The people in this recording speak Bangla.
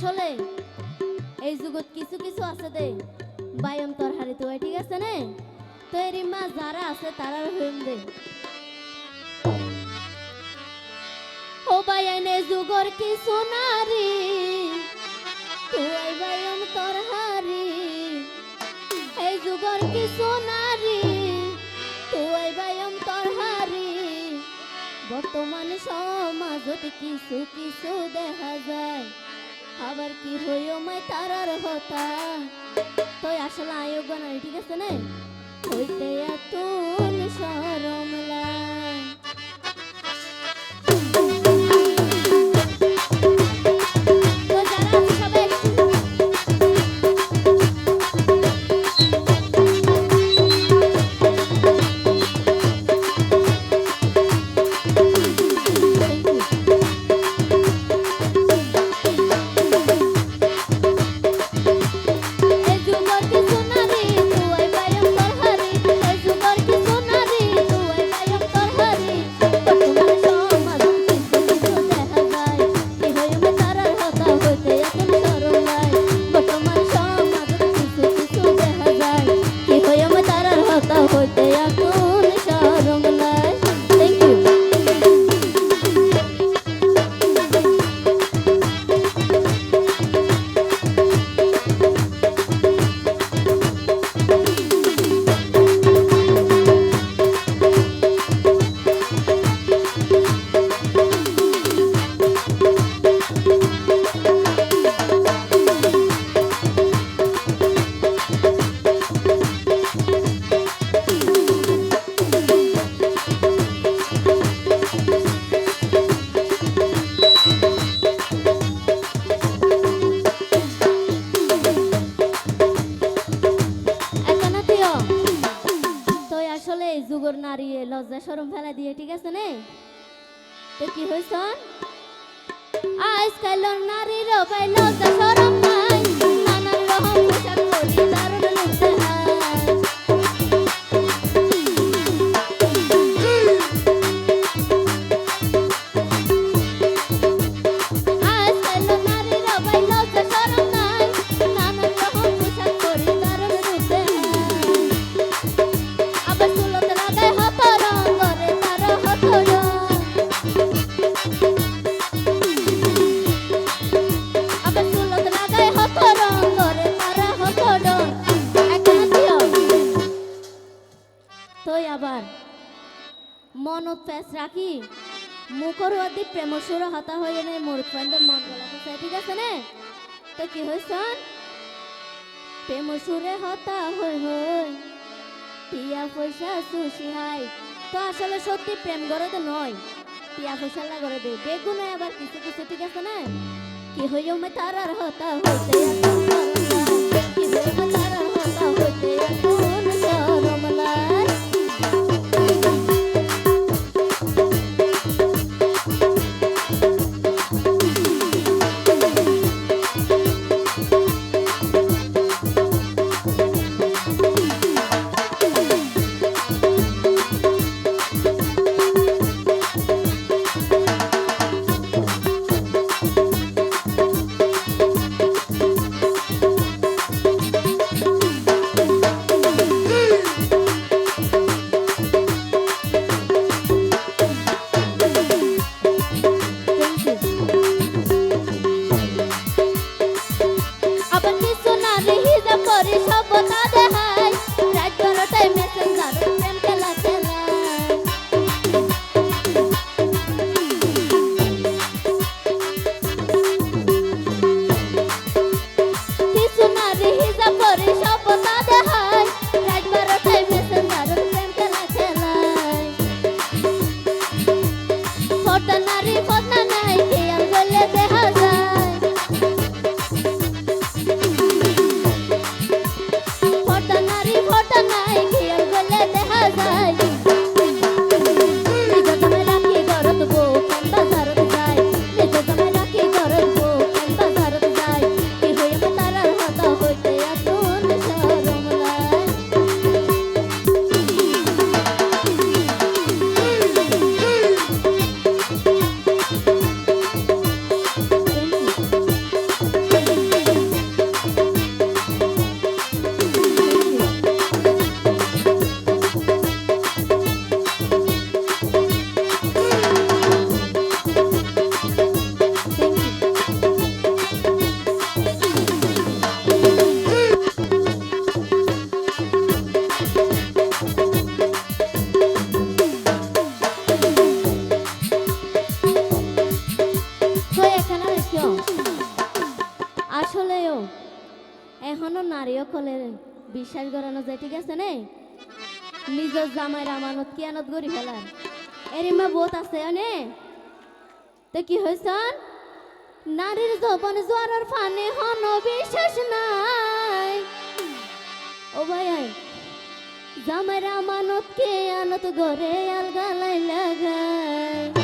আসলে এই যুগত কিছু কিছু আছে দে। বায়ম তোর হারি তো ঠিক আছে নে? তো এরি মা যারা আছে তারার হইম দে। ও বায়ানে যুগর কিছু নারী, তুই বায়ম তোর হারি এই যুগর কিছু নারী, তুই বায়ম তোর হারি বর্তমান সমাজত কিছু কিছু দেখা যায়। আবার কি হইও মাই তারার হতা? তুই আসলে আয়োগ নাই ঠিক আছে না? হইতে এত সরম তো কি হয়েছ আজকাল নারীর পাই লজ্জা সরম তুই আবার। মনত পেস রাখি। মুখর অদি প্রেম সুর হতা হয়ে নেই মোর ফাইন্দের মন গলাতে ঠিক আছে নে? তো কি হইছ প্রেম সুরে হতা হই হই টিয়া পয়সা সুশি হাই। তো আসলে সত্যি প্রেম করে তো নয়। টিয়া পয়সা লাগরে দে। বেগুনে আবার। কিছু কিছু ঠিক আছে না? কি হইও মে তারার হতা হইতে Azali এখনও নারীও কলে বিশ্বাস করানো যায় ঠিক আছে নে? নিজের জামাইয়ের আমানত কি আনত করি ফেলার এরিমা বহুত আছে, নে? তো কি হয়েছন নারীর জবন জোয়ারের ফানে হন বিশ্বাস নাই। ও ভাই জামাইয়ের আমানত কে আনত গরে আলগালাই লাগায়